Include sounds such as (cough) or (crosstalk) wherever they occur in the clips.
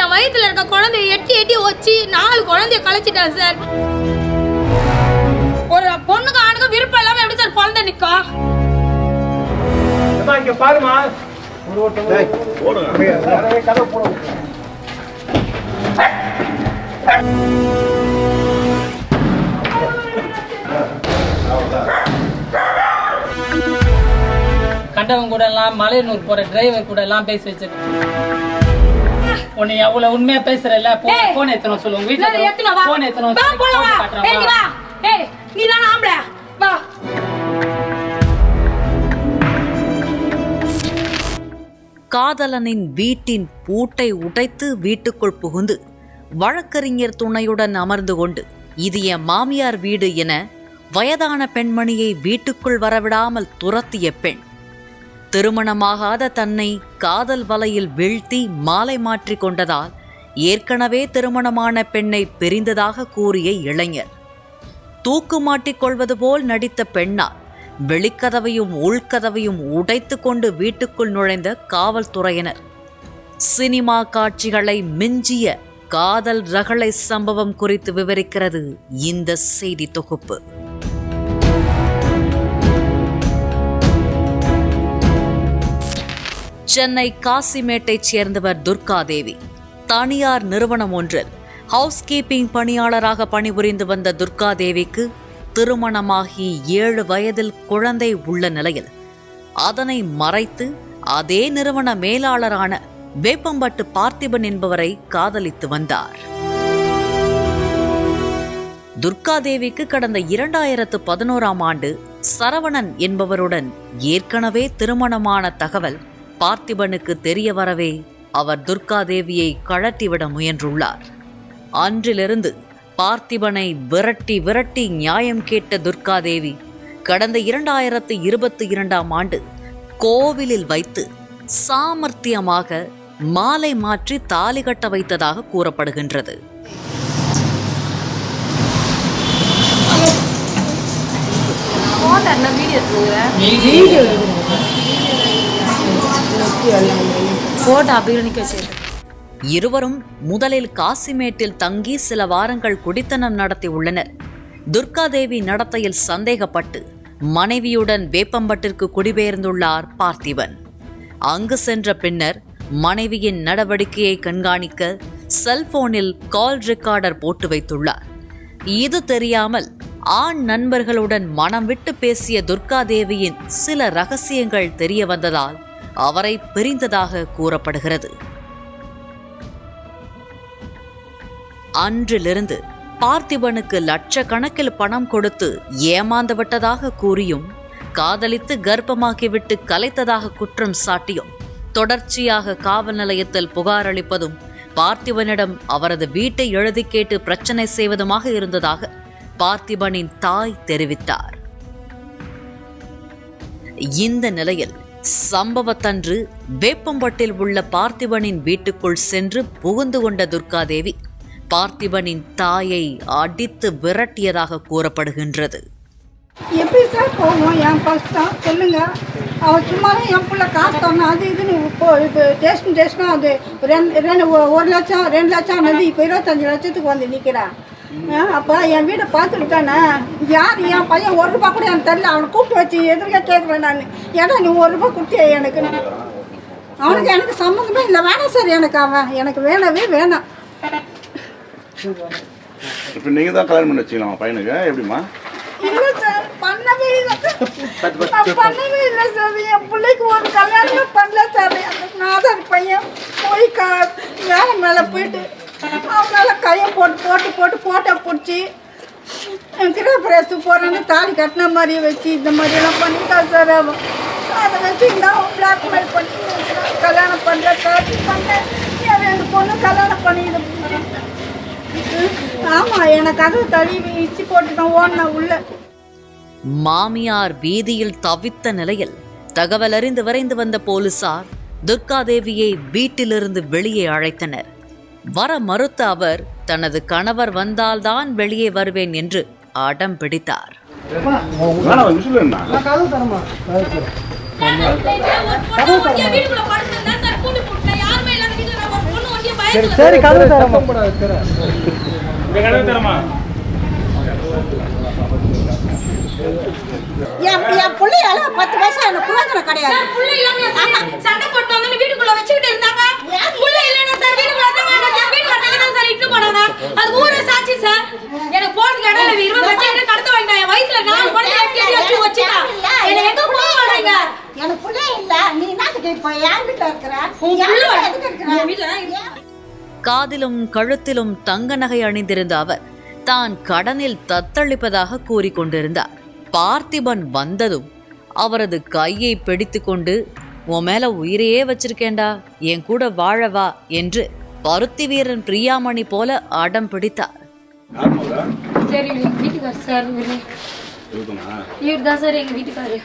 என் வயித்துல இருக்க குழந்தைய எட்டி எட்டி வச்சு நாலு குழந்தைய கலைச்சிட்டான் சார். ஒரு பொண்ணுக்கு ஆணுக்கு விருப்பம் இல்லாம எப்படி சார் குழந்தை இங்க பாருமா கண்டவங்க கூட எல்லாம் மலையனூர் போற டிரைவர் கூட எல்லாம் பேசி வச்சிருக்கேன். உன்னை எவ்வளவு உண்மையா பேசுறல. போன் எத்தனை சொல்லுங்க இல்ல, இல்ல, எடுத்துன்னு வா. போன் எத்தனை. ஏய், நீ தானே ஆம்பளை. வா. காதலனின் வீட்டின் பூட்டை உடைத்து வீட்டுக்குள் புகுந்து வழக்கறிஞர் துணையுடன் அமர்ந்து கொண்டு இது என் மாமியார் வீடு என வயதான பெண்மணியை வீட்டுக்குள் வரவிடாமல் துரத்திய பெண் திருமணமாகாத தன்னை காதல் வலையில் வீழ்த்தி மாலை மாற்றிக் கொண்டதால் ஏற்கனவே திருமணமான பெண்ணை பிரிந்ததாக கூறிய இளைஞர். தூக்கு மாட்டிக்கொள்வது போல் நடித்த பெண்ணா வெளிக்கதவையும் உள்கதவையும் உடைத்து கொண்டு வீட்டுக்குள் நுழைந்த காவல்துறையினர். சினிமா காட்சிகளை மிஞ்சிய காதல் ரகளை சம்பவம் குறித்து விவரிக்கிறது இந்த செய்தி தொகுப்பு. சென்னை காசிமேட்டைச் சேர்ந்தவர் துர்காதேவி. தனியார் நிறுவனம் ஒன்றில் ஹவுஸ் கீப்பிங் பணியாளராக பணிபுரிந்து வந்த துர்காதேவிக்கு திருமணமாகி ஏழு வயதில் குழந்தை உள்ள நிலையில் அதனை மறைத்து அதே நிறுவன மேலாளரான வேப்பம்பட்டு பார்த்திபன் என்பவரை காதலித்து வந்தார். துர்காதேவிக்கு கடந்த இரண்டாயிரத்து பதினோராம் ஆண்டு சரவணன் என்பவருடன் ஏற்கனவே திருமணமான தகவல் பார்த்திபனுக்கு தெரிய வரவே அவர் துர்காதேவியை கழட்டிவிட முயன்றுள்ளார். அன்றிலிருந்து பார்த்திபனை விரட்டி விரட்டி நியாயம் கேட்ட துர்காதேவி கடந்த இரண்டாயிரத்து இருபத்தி இரண்டாம் ஆண்டு கோவிலில் வைத்து சாமர்த்தியமாக மாலை மாற்றி தாலி கட்ட வைத்ததாக கூறப்படுகின்றது. போட்டோ இருவரும் முதலில் காசிமேட்டில் தங்கி சில வாரங்கள் குடித்தனம் நடத்தி உள்ளனர். துர்காதேவி நடத்தையில் சந்தேகப்பட்டு மனைவியுடன் வேப்பம்பட்டிற்கு குடிபெயர்ந்துள்ளார் பார்த்திபன். அங்கு சென்ற பின்னர் மனைவியின் நடவடிக்கையை கண்காணிக்க செல்போனில் கால் ரெக்கார்டர் போட்டு வைத்துள்ளார். இது தெரியாமல் ஆண் நண்பர்களுடன் மனம் விட்டு பேசிய துர்காதேவியின் சில ரகசியங்கள் தெரிய வந்ததால் அவரை பிரிந்ததாக கூறப்படுகிறது. அன்றிலிருந்து பார்த்திபனுக்கு லட்சக்கணக்கில் பணம் கொடுத்து ஏமாந்து விட்டதாக கூறியும் காதலித்து கர்ப்பமாக்கிவிட்டு கலைத்ததாக குற்றம் சாட்டியும் தொடர்ச்சியாக காவல் நிலையத்தில் புகார் அளிப்பதும் பார்த்திபனிடம் அவரது வீட்டை எழுதி கேட்டு பிரச்சனை செய்வதுமாக இருந்ததாக பார்த்திபனின் தாய் தெரிவித்தார். இந்த நிலையில் சம்பவத்தன்று வேப்பம்பட்டில் உள்ள பார்த்திபனின் வீட்டுக்குள் சென்று புகுந்து கொண்ட துர்காதேவி பார்த்திபனின் தாயை அடித்து விரட்டியதாக கூறப்படுகின்றது. எப்படி சார் போகணும்? என் கஷ்டம். சொல்லுங்க. அவன் சும்மாவே என் பிள்ளை காசு தரணும் அது இதுன்னு இப்போ இப்போ டேஸ்ட் டேஸ்ட்னா அது ரெண்டு ரெண்டு ஒரு லட்சம் ரெண்டு லட்சம் வந்து இப்போ இருபத்தஞ்சு லட்சத்துக்கு வந்து நிற்கிறான் அப்போ என் வீடை பார்த்துட்டு தானே யார் என் பையன் ஒரு ரூபா கூட எனக்கு தெரியல அவனை கூப்பிட்டு வச்சு எதிர்க்க கேட்குறேன் நான். ஏன்னா நீ ஒரு ரூபா கொடுத்தியா எனக்கு? அவனுக்கு எனக்கு சம்மந்தமே இல்லை. வேணாம் சார் எனக்கு அவன். எனக்கு வேணவே வேணாம். இப்போ நீங்கள் தான் கல்யாணம் பண்ணி வச்சுக்கலாமா பையனுக்கு? எப்படிம்மா? இல்லை சார் பண்ணவே இல்லை. (laughs) பண்ணவே இல்லை சார். என் பிள்ளைக்கு ஒரு கல்யாணமே பண்ணல சார். நாதர் பையன். போய் க வேலை மேலே போயிட்டு போட்டு ஃபோட்டோ பிடிச்சி கிரகப்பிரசு போகிறேன்னு தாலி கட்டின மாதிரி வச்சு இந்த மாதிரியெல்லாம் பண்ணிட்டான் சார் அவன். அதை வச்சு நான் பிளாக்மெயில் பண்ணி கல்யாணம் பண்ணுற காட்டி பண்ணேன் ரெண்டு பொண்ணு கல்யாணம் பண்ணி ஆமாம் எனக்கு அதை தழுவி இச்சு போட்டு நான் ஓடின உள்ள. மாமியார் வீதியில் தவித்த நிலையில் தகவல் அறிந்து விரைந்து வந்த போலீசார் துர்காதேவியை வீட்டிலிருந்து வெளியே அழைத்தனர். வர மறுத்த அவர் தனது கணவர் வந்தால்தான் வெளியே வருவேன் என்று அடம் பிடித்தார். என் பிள்ளையால பத்து எனக்கு பிரயோஜனம் கிடையாது. சண்டை போட்டு வந்து வீட்டுக்குள்ள வச்சுக்கிட்டு இருந்தாங்க. புள்ள இல்லைன்னா சார் வீட்டுக்குள்ள வந்தாங்க என் வீட்டுக்கு வந்தாங்க தான் சார் இட்டு போனாங்க அது ஊரே சாட்சி சார். எனக்கு போறதுக்கு இடம் இல்லை. இருபது லட்சம் எனக்கு கடத்த வாங்கிட்டான். என் வயிற்றுல நாலு குழந்தை எட்டி எட்டி வச்சு வச்சுட்டான் என்னை எங்க போக சொல்றீங்க எனக்கு பிள்ளை இல்ல. நீ என்னத்துக்கு இப்போ என் வீட்டுல இருக்கிற? உன் என் புள்ள வீட்டுல எதுக்கு இருக்கிற? என் வீட்டுல தான் இருக்கு. காதிலும் கழுத்திலும் தங்க நகை அணிந்திருந்த அவர் தான் கடனில் தத்தளிப்பதாக கூறிக்கொண்டிருந்தார். பார்த்திபன் வந்ததும் அவரது கையை பிடித்துக்கொண்டு உன் மேல உயிரையே வச்சிருக்கேன்டா. என் கூட வாழவா என்று பருத்தி வீரன் பிரியாமணி போல அடம் பிடித்தார்? சரி வீட்டுக்கார் சார் இவரு. தான் சார் எங்க வீட்டுக்காரு.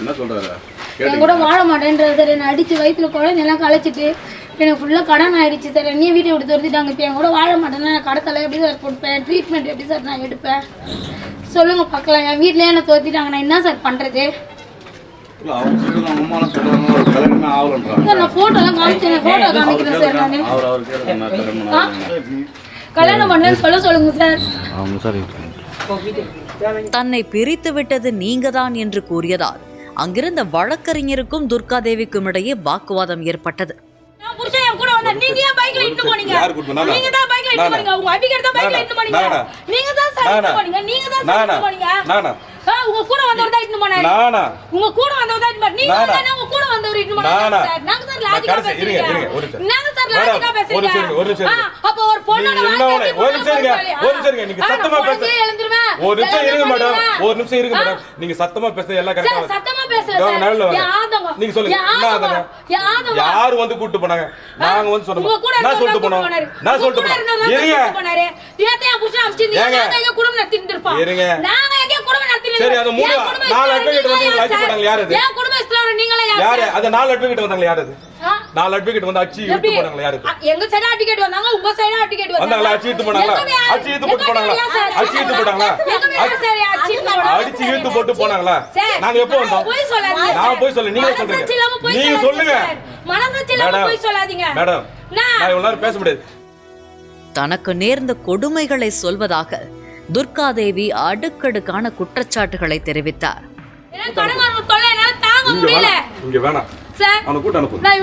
என்ன சொல்றாரு? என் கூட வாழ மாட்டேன்றாரு சார். என்னை அடிச்சு வயிற்றுல குழந்தையெல்லாம் களைச்சிட்டு எனக்கு ஃபுல்லாக கடன் ஆயிடுச்சு சார். என்னையும் வீட்டை விட்டு துரத்திட்டாங்க. இப்போ என் கூட வாழ மாட்டேன்னா நான் கடத்தல எப்படி சார் கொடுப்பேன்? ட்ரீட்மெண்ட் எப்படி சார் நான் எடுப்பேன்? சொல்லுங்க பார்க்கலாம். என் வீட்லயே என்ன துரத்திட்டாங்க. நான் என்ன சார் பண்ணுறது இல்ல, அவங்க சொல்றது அவங்க அம்மாலாம் சொல்றாங்க, ஒரு கல்யாணமே ஆகலன்றாங்க. சார் நான் ஃபோட்டோலாம் காமிச்சேன் ஃபோட்டோ அவர் காமிக்கிறேன் சார் நான். அவர் அவர் கேளுங்க, நான் கல்யாணம் ஆகலைன்னு. கல்யாணம் பண்ணேன்னு சொல்ல சொல்லுங்க சார் தன்னை பிரித்து விட்டது நீங்கதான் என்று கூறியதால் அங்கிருந்த வழக்கறிஞருக்கும் துர்காதேவிக்கும் இடையே வாக்குவாதம் ஏற்பட்டது நான் புருஷன் என் கூட வந்தா நீங்க ஏன் பைக்ல இட்டு போனீங்க யார் கூட்டிட்டு வந்தா? நீங்க தான் பைக்ல இட்டு நானா? போனீங்க உங்க அபிகர் தான் பைக்ல நானா? இட்டு போனீங்க நானா? நீங்க தான் சார் இட்டு நானா? போனீங்க நீங்க தான் சார் நானா? இட்டு போனீங்க நானா? ஆ, உங்க கூட வந்தவர் தான் இட்டு போனாரு நானா? உங்க கூட வந்தவர் தான் இட்டு போனாரு நீங்க நானா? தானே உங்க கூட வந்தவர் இட்டு போனாரு நானா? சார் நாங்க சார் நான் லாஜிக்கா கடைசி- இருங்க, இருங்க, ஒரு பேசுறீங்க நிமிஷம். நாங்க சார் ஒரு நிமிஷம் ஒரு. அப்ப ஒரு பொண்ணோட வாழ்க்கையை ஒரு நிமிஷம் ஒரு நிமிஷம் நீங்க சத்தமா நான் பேச- குழந்தையை எழுந்துருவேன். ஒரு நிமிஷம் இருங்க மேடம். ஒரு நிமிஷம் இருங்க மேடம் நீங்க சத்தமா பேச எல்லாம் சார், கரெக்டா சத்தமா சார். என் ஆதங்கம். நீங்க சொல்லுங்க. யாரு வந்து கூட்டு போனாங்க நாங்க வந்து சொன்னோம் நான் சொல்லிட்டு போனோம். நான் சொல்லிட்டு தான் இருங்க? நாங்க எங்க குடும்பம் இருப்போம். இருங்க. சரி. அது மூணு- நாலு advocate வந்து யார் போட்டாங்க, யார் அது? என் குடும்பம் இஸ்லாமிய நீங்களா யார் யாரு? அந்த நாலு அட்வொகேட் வந்தாங்க யாரு அது? நாலு அட்வொகேட் வந்து அடிச்சு? இழுத்து போனாங்களா யாரு அது? எங்க சைடு அட்டிகேட் வந்தாங்க உங்க சைடு அட்டிகேட் வந்தாங்க அடிச்சு இழுத்து வீடு- அடிச்சு இழுத்து போட்டு போனாங்களா? அடிச்சு இழுத்து போட்டாங்களா அடிச்சு இழுத்து போனாங்க. அடிச்சு போட்டு போனாங்களா நாங்க எப்போ வந்தோம் நான். போய் சொல்ல நீங்க சொல்றீங்க நீங்க சொல்லுங்க. மனசாட்சி இல்லாம மேடம் பொய் சொல்லாதீங்க மேடம் நான் இவ்வளவு பேச முடியாது தனக்கு நேர்ந்த கொடுமைகளை சொல்வதாக துர்காதேவி அடுக்கடுக்கான குற்றச்சாட்டுகளை தெரிவித்தார். நான்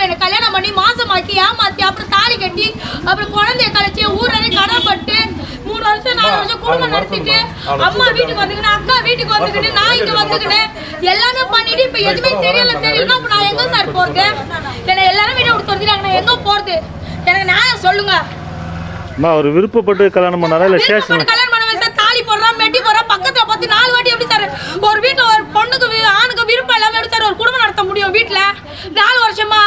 நான் கல்யாணம் பண்ணி மாசமாக்கி ஏமாத்தி அப்புறம் தாலி கட்டி அப்புறம் குழந்தைய கழிச்சு ஊர்ல கடன்பட்டு மூணு வருஷம் நாலு வருஷம் குடும்பம் நடத்திட்டு அம்மா வீட்டுக்கு வந்துக்கினேன் அக்கா வீட்டுக்கு வந்துக்கிட்டு நான் இங்க வந்துக்கினேன் எல்லாமே பண்ணிட்டு இப்ப எதுவுமே தெரியல தெரியல இப்ப நான் எங்க சார் போறது? என்னை எல்லாரும் வீட்டை விட்டு துரத்திட்டாங்க. நான் எங்க போறது? எனக்கு நியாயம் சொல்லுங்க. அம்மா அவர் விருப்பப்பட்டு கல்யாணம் பண்ணாரா இல்லை ஸ்டேஷன் கல்யாணம் பண்ண வயசுல தாலி போடுறான் மெட்டி போடுறான் பக்கத்துல பார்த்து நாலு வாட்டி எப்படி சார் ஒரு வீட்டுல ஒரு பொண்ணுக்கு ஆணுக்கு விருப்பம் இல்லாம எப்படி சார் ஒரு குடும்பம் நடத்த முடியும் வீட்டுல நாலு வருஷமா?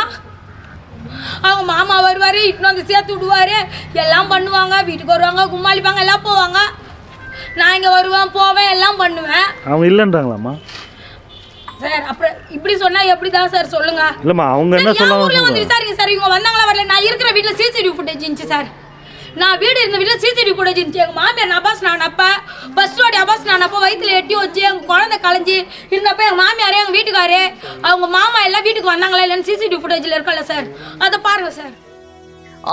அவங்க மாமா வருவாரு இட்டு வந்து சேர்த்து விடுவாரு. எல்லாம் பண்ணுவாங்க வீட்டுக்கு வருவாங்க கும்மாளிப்பாங்க எல்லாம் போவாங்க. நான் இங்க வருவேன் போவேன் எல்லாம் பண்ணுவேன். அவங்க இல்லைன்றாங்களாம்மா? சார் அப்புறம் இப்படி சொன்னா எப்படிதான் சார் சொல்லுங்க? இல்லைம்மா அவங்க என்ன சார், என் ஊர்ல வந்து சொல்லுவாங்க விசாரிங்க சார் இவங்க வந்தாங்களா வரல நான் இருக்கிற வீட்ல சிசிடிவி ஃபுட்டேஜ் இருந்துச்சு சார். நான் வீடு இருந்த வீட்டில் சிசிடிவி ஃபுட்டேஜ் இருந்துச்சு எங்கள் மாமியார் நபாஸ் நான் அப்பா ஃபர்ஸ்ட் அபாஸ் நான் அப்போ வயிற்றுல எட்டி வச்சு எங்கள் குழந்தை கலைஞ்சி இருந்தப்போ எங்கள் மாமியார் எங்கள் வீட்டுக்காரே அவங்க மாமா எல்லாம் வீட்டுக்கு வந்தாங்களா இல்லைன்னு சிசிடிவி ஃபுட்டேஜில் இருக்கல சார் அதை பாருங்க சார்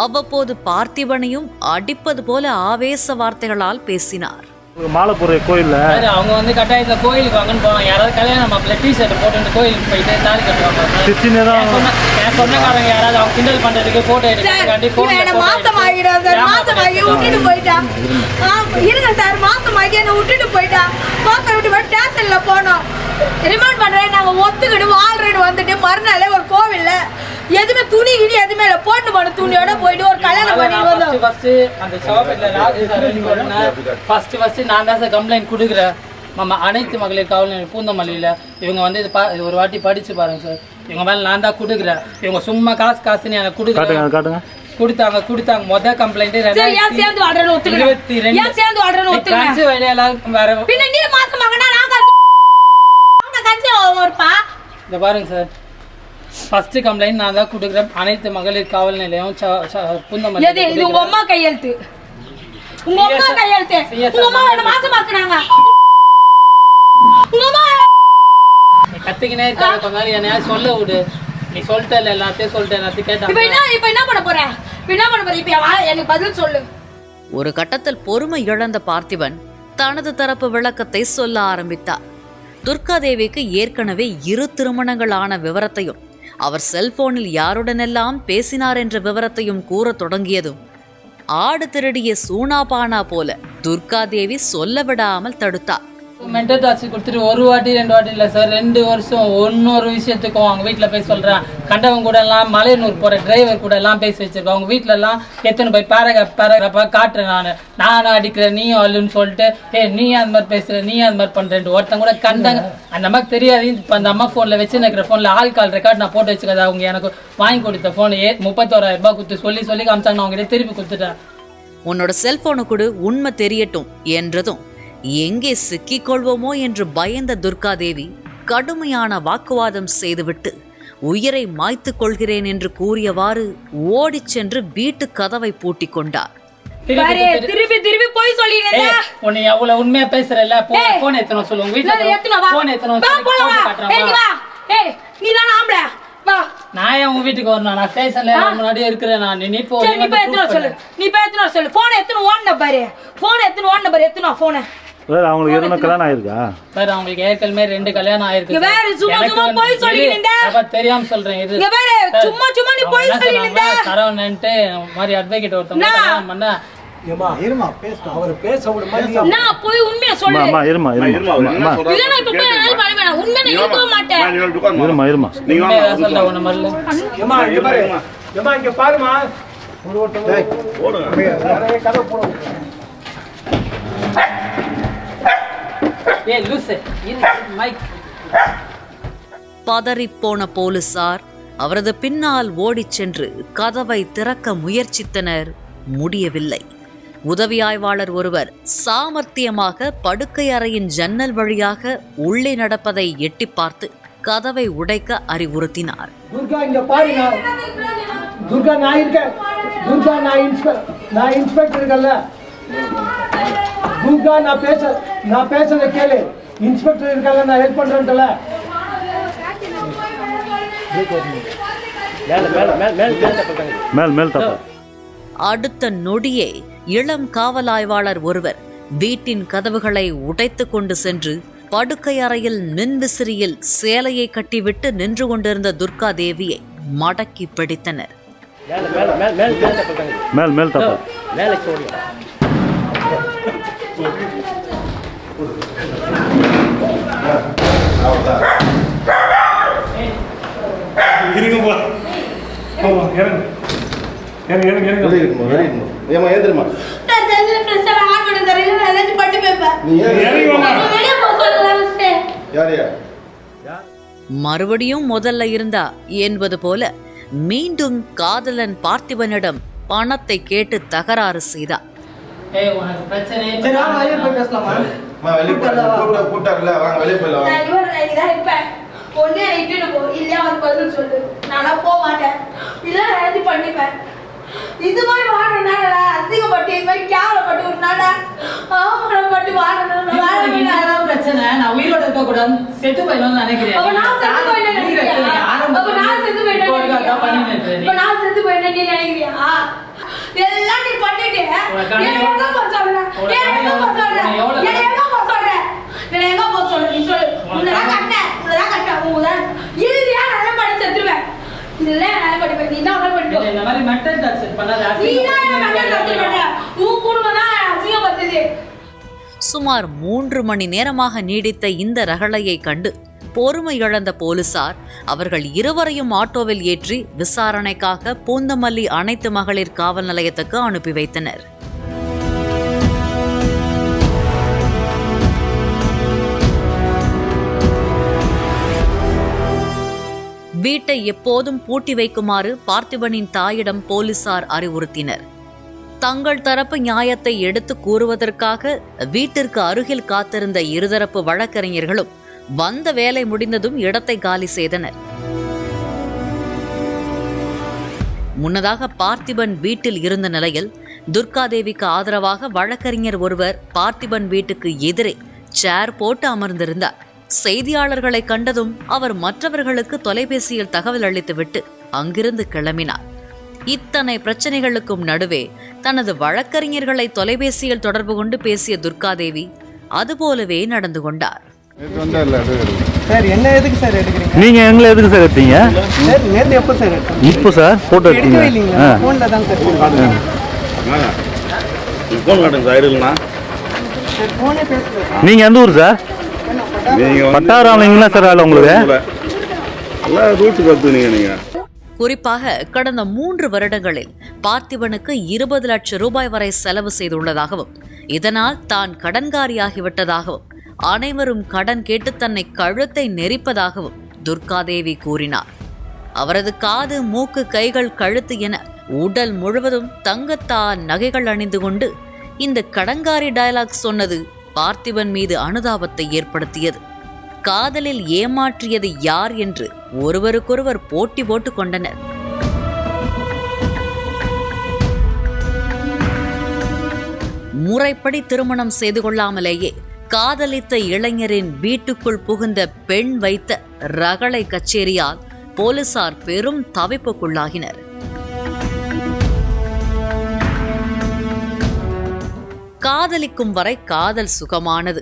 அவ்வப்போது பார்த்திபனையும் அடிப்பது போல ஆவேச வார்த்தைகளால் பேசினார். மாலை போடுற கோயிலில். அவங்க வந்து கட்டாயத்துல கோயிலுக்கு வாங்கன்னு போவாங்க. யாராவது கல்யாணம் மாப்பிள்ள டி ஷர்ட் போட்டு கோயிலுக்கு போயிட்டு தாலி கட்டுவாங்க. சிச்சினே தான். என் சொந்தக்காரங்க யாராவது அவங்க கிண்டல் பண்றதுக்கு போட்டோ சார் எடுக்கிறதுக்காண்டி என்ன மாசம் ஆகிடும் சார். மாசம் ஆகி விட்டுட்டு போயிட்டான் இருங்க சார். மாசம் ஆகி என்ன விட்டுட்டு போயிட்டான் மாசம் விட்டு போய் ஸ்டேஷன்ல போனோம். ரிமாண்ட் பண்றேன் நாங்க ஒத்துக்கிட்டு ஆல்ரெடி வந்துட்டு மறுநாளே ஒரு கோவில்ல எதுவுமே துணி கிணி எதுவுமே இல்லை. போட்டு போன துணியோட போயிட்டு ஒரு கல்யாணம் பண்ணிட்டு வந்தோம். ஃபர்ஸ்ட் அந்த சவாபேட்ல ராஜு சார் ஃபர்ஸ்ட் ஃபர்ஸ்ட் நான் தான் சார் கம்ப்ளைண்ட் கொடுக்குறேன். மாமா அனைத்து மகளிர் காவல் நிலையம் பூந்தமல்லியில் இவங்க வந்து இது பா இது ஒரு வாட்டி படிச்சு பாருங்க சார் இவங்க மேலே நான் தான் கொடுக்குறேன். இவங்க சும்மா காசு காசுன்னு எனக்கு காட்டுங்க கொடுக்குறேன். காட்டுங்க கொடுத்தாங்க கொடுத்தாங்க. மொத கம்ப்ளைண்ட் ஒத்துக்கிறேன் இருபத்தி ரெண்டு. வேற பின்ன நீ மாசம் வாங்கினா நான் கஞ்சி அவங்க கஞ்சி ஒருப்பா இந்த பாருங்க சார். ஃபர்ஸ்ட் கம்ப்ளைண்ட் நான் தான் கொடுக்குறேன். அனைத்து மகளிர் காவல் நிலையம் பூந்தமல்லி இது உங்க அம்மா கையெழுத்து. உங்க அம்மா CSR கையெழுத்து. உங்க அம்மா என்ன மாசம் பாக்குறாங்க உங்க அம்மா நீ கத்திக்கினே இருக்காது கொஞ்ச நாள் என்னையா சொல்ல விடு. நீ சொல்லிட்டல எல்லாத்தையும் சொல்லிட்டு எல்லாத்தையும் இப்ப என்ன இப்ப என்ன பண்ண போற? இப்ப என்ன பண்ண போற? இப்ப எனக்கு பதில் சொல்லு. ஒரு கட்டத்தில் பொறுமை இழந்த பார்த்திபன் தனது தரப்பு விளக்கத்தை சொல்ல ஆரம்பித்தார். துர்காதேவிக்கு ஏற்கனவே இரு திருமணங்களான விவரத்தையும் அவர் செல்போனில் யாருடனெல்லாம் பேசினார் என்ற விவரத்தையும் கூறத் தொடங்கியதும் ஆடு திருடிய சூனாபானா போல துர்காதேவி சொல்ல விடாமல் தடுத்தார். மென்டல் டார்ச்சர் கொடுத்துட்டு ஒரு வாட்டி ரெண்டு வாட்டி இல்லை சார் ரெண்டு வருஷம் ஒன்னொரு விஷயத்துக்கும் அவங்க வீட்டில் போய் சொல்கிறேன் கண்டவங்க கூட எல்லாம் மலையனூர் போகிற டிரைவர் கூட எல்லாம் பேசி வச்சிருக்கோம். அவங்க வீட்ல எல்லாம் எத்தனை போய் பேராகிராஃப் பேராகிராஃபாக காட்டுறேன் நான். நானும் அடிக்கிறேன் நீயும் அல்லுன்னு சொல்லிட்டு ஏ நீ அந்த மாதிரி பேசுகிற நீ அந்த மாதிரி பண்ணுறேன் ஒருத்தங்க கூட கண்டாங்க அந்த அம்மாக்கு தெரியாது. இப்போ அந்த அம்மா ஃபோனில் வச்சு இருக்கிற ஃபோனில் ஆள் கால் ரெக்கார்ட் நான் போட்டு வச்சுக்காது அவங்க எனக்கு வாங்கி கொடுத்த ஃபோன் ஏ முப்பத்தோராயிரம் ரூபாய் கொடுத்து சொல்லி சொல்லி காமிச்சாங்க. நான் அவங்ககிட்ட திருப்பி கொடுத்துட்டேன். உன்னோட செல்போனு கொடு உண்மை தெரியட்டும் என்றதும். எங்கே சிக்கிக் கொள்வோமோ என்று பயந்த துர்காதேவி கடுமையான வாக்குவாதம் செய்துவிட்டு உயிரை மாய்த்துக் கொள்கிறேன் என்று கூறியவாறு ஓடிச் சென்று வீட்டு கதவை பூட்டிக் கொண்டார். திருப்பி திருப்பி திருப்பி போய் உன்னை உண்மையா பேசுறல. போன் எத்தனை வீட்டுல போன் எத்தனை நான் உங்க வீட்டுக்கு வரணும்? நான் ஸ்டேஷன்ல முன்னாடியே இருக்கிறேன் நான். நீ போ நீ போய் எத்தனை சொல்லு. நீ போய் எத்தனை சொல்லு? போன் எத்தனை பாரு? போன் எத்தனை ஓன் பாரு? எத்தனை போன வேற அவங்களுக்கு எதுனா கல்யாணம் ஆயிருக்கா? சார் அவங்களுக்கு ஏற்கனவே ரெண்டு கல்யாணம் ஆயிருக்கு. வேற சும்மா எனக்கு சும்மா வந்து- போய் சொல்லிட்டு. அப்ப தெரியாம சொல்றேன் இது இங்க பாரு சும்மா சும்மா நீ போய் சொல்லிட்டு சரவணன்ட்டு மாதிரி அட்வொகேட் ஒருத்தவங்க. கல்யாணம் பண்ண ஏமா இருமா அவர் பேச விட மாதிரி நான் போய் உண்மையா சொல்லு. அம்மா இருமா இருமா, இருமா அவர் அம்மா. என்ன அம்மா சொல்றாரு? இல்ல நான் இப்ப போய் என்னால பண்ண வேணாம் உண்மையா நான் இருக்க மாட்டேன். நான் இவள்கிட்ட உட்காருமா. இருமா இருமா. நீங்க வாங்க, சொல்ல. உன்ன மாதிரில ஏமா இங்க பாரு. ஏமா இங்க பாருமா. ஒரு ஒருத்தவங்க போடுங்க. நிறைய கதை போடுவோம் ஏய் லூசு இரு மைக் பதறிப்போன போலீசார் அவரது பின்னால் ஓடிச் சென்று கதவை திறக்க முயற்சித்தனர். முடியவில்லை. உதவி ஆய்வாளர் ஒருவர் சாமர்த்தியமாக படுக்கை அறையின் ஜன்னல் வழியாக உள்ளே நடப்பதை எட்டிப் பார்த்து கதவை உடைக்க அறிவுறுத்தினார். துர்கா இங்க பாரு நான். துர்கா நான் இருக்கேன். துர்கா நான் இன்ஸ்பெக்டர் நான் இன்ஸ்பெக்டர் இருக்கேன்ல துர்கா நான் பேச நான் பேசுறத கேளு. இன்ஸ்பெக்டர் இருக்கல நான் ஹெல்ப் பண்றேன்ல மேல் மேல் தப்பா. அடுத்த நொடியே இளம் காவல் ஆய்வாளர் ஒருவர் வீட்டின் கதவுகளை உடைத்துக் கொண்டு சென்று படுக்கை அறையில் மின்விசிறியில் சேலையை கட்டிவிட்டு நின்று கொண்டிருந்த துர்கா தேவியை மடக்கி பிடித்தனர். மேல் மேல் மறுபடியும் முதல்ல இருந்தா என்பது போல மீண்டும் காதலன் பார்த்திபனிடம் பணத்தை கேட்டு தகராறு செய்தார். ஏய் உனக்கு பிரச்சனை சரி வாங்க வெளியே போய் பேசலாமா? அம்மா, வெளியே போய் கூப்பிட்டா கூப்பிட்டாருல வாங்க வெளியே போயிடலாம் வாங்க. நான் இவர் நான் இதான் இருப்பேன். ஒண்ணு இட்டுட்டு போ இல்லையா வந்து பதில் சொல்லு. நானா போக மாட்டேன். இல்ல ஏதாச்சும் பண்ணிப்பேன். இது மாதிரி வாழணும்னா அதிகப்பட்டு இது மாதிரி கேவலப்பட்டு ஒரு நாடா மாட்டேன். என்னதான் பிரச்சனை. நான் உயிரோட இருக்க கூடாது செத்து போயிடலாம்னு நினைக்கிறேன். அப்ப நான் செத்து அப்ப நான் செத்து இப்போ. அப்ப நான் செத்து போயிட்டேன்னு நீ நினைக்கிறியா? இந்த மாதிரி மென்டல் டார்ச்சர் பண்ணாத நீ தான் என்ன பண்ணி செத்துருவேன். உன் குடும்பம் தான் அசிங்கப்படுத்துது. சுமார் மூன்று மணி நேரமாக நீடித்த இந்த ரகளையை கண்டு பொறுமை இழந்த போலீசார் அவர்கள் இருவரையும் ஆட்டோவில் ஏற்றி விசாரணைக்காக பூந்தமல்லி அனைத்து மகளிர் காவல் நிலையத்துக்கு அனுப்பி வைத்தனர். வீட்டை எப்போதும் பூட்டி வைக்குமாறு பார்த்திபனின் தாயிடம் போலீசார் அறிவுறுத்தினர். தங்கள் தரப்பு நியாயத்தை எடுத்து கூறுவதற்காக வீட்டிற்கு அருகில் காத்திருந்த இருதரப்பு வழக்கறிஞர்களும் வந்த வேலை முடிந்ததும் இடத்தை காலி செய்தனர். முன்னதாக பார்த்திபன் வீட்டில் இருந்த நிலையில் துர்காதேவிக்கு ஆதரவாக வழக்கறிஞர் ஒருவர் பார்த்திபன் வீட்டுக்கு எதிரே சேர் போட்டு அமர்ந்திருந்தார். செய்தியாளர்களை கண்டதும் அவர் மற்றவர்களுக்கு தொலைபேசியில் தகவல் அளித்துவிட்டு அங்கிருந்து கிளம்பினார். இத்தனை பிரச்சனைகளுக்கும் நடுவே தனது வழக்கறிஞர்களை தொலைபேசியில் தொடர்பு கொண்டு பேசிய துர்காதேவி அதுபோலவே நடந்து கொண்டார். நேற்று வந்தா இல்லை அது சார் என்ன எதுக்கு சார் எடுக்கிறீங்க? நீங்க எங்களை எதுக்கு சார் எடுத்தீங்க? சார் நேற்று எப்போ சார் எடுத்தீங்க? இப்போ சார் போட்டோ எடுத்தீங்க. எடுக்கவே இல்லைங்களா? ஆ. ஃபோனில் தான் சார் எடுத்தீங்க. ஃபோன் காட்டுங்க சார் இல்லைண்ணா சார் ஃபோனே பேசுகிறேன் நீங்க எந்த ஊர் சார்? பட்டாராமலிங்களா சார் உங்களுக்கு? குறிப்பாக கடந்த மூன்று வருடங்களில் பார்த்திபனுக்கு இருபது லட்சம் ரூபாய் வரை செலவு செய்துள்ளதாகவும் இதனால் தான் கடன்காரியாகிவிட்டதாகவும் அனைவரும் கடன் கேட்டு தன்னை கழுத்தை நெரிப்பதாகவும் துர்காதேவி கூறினார். அவரது காது மூக்கு கைகள் கழுத்து என உடல் முழுவதும் தங்கத்தா நகைகள் அணிந்து கொண்டு இந்த கடங்காரி டயலாக் சொன்னது பார்த்திபன் மீது அனுதாபத்தை ஏற்படுத்தியது. காதலில் ஏமாற்றியது யார் என்று ஒருவருக்கொருவர் போட்டி போட்டு கொண்டனர். முறைப்படி திருமணம் செய்து கொள்ளாமலேயே காதலித்த இளைஞரின் வீட்டுக்குள் புகுந்த பெண் வைத்த ரகளை கச்சேரியால் போலீசார் பெரும் தவிப்புக்குள்ளாகினர். காதலிக்கும் வரை காதல் சுகமானது.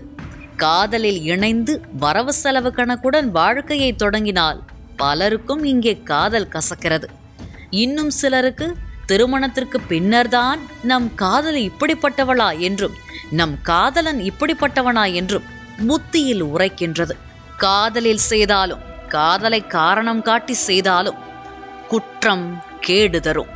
காதலில் இணைந்து வரவு செலவு கணக்குடன் வாழ்க்கையை தொடங்கினால் பலருக்கும் இங்கே காதல் கசக்கிறது. இன்னும் சிலருக்கு திருமணத்திற்கு பின்னர்தான் நம் காதலி இப்படிப்பட்டவளா என்றும் நம் காதலன் இப்படிப்பட்டவனா என்றும் புத்தியில் உரைக்கின்றது. காதலில் செய்தாலும் காதலை காரணம் காட்டி செய்தாலும் குற்றம் கேடு தரும்.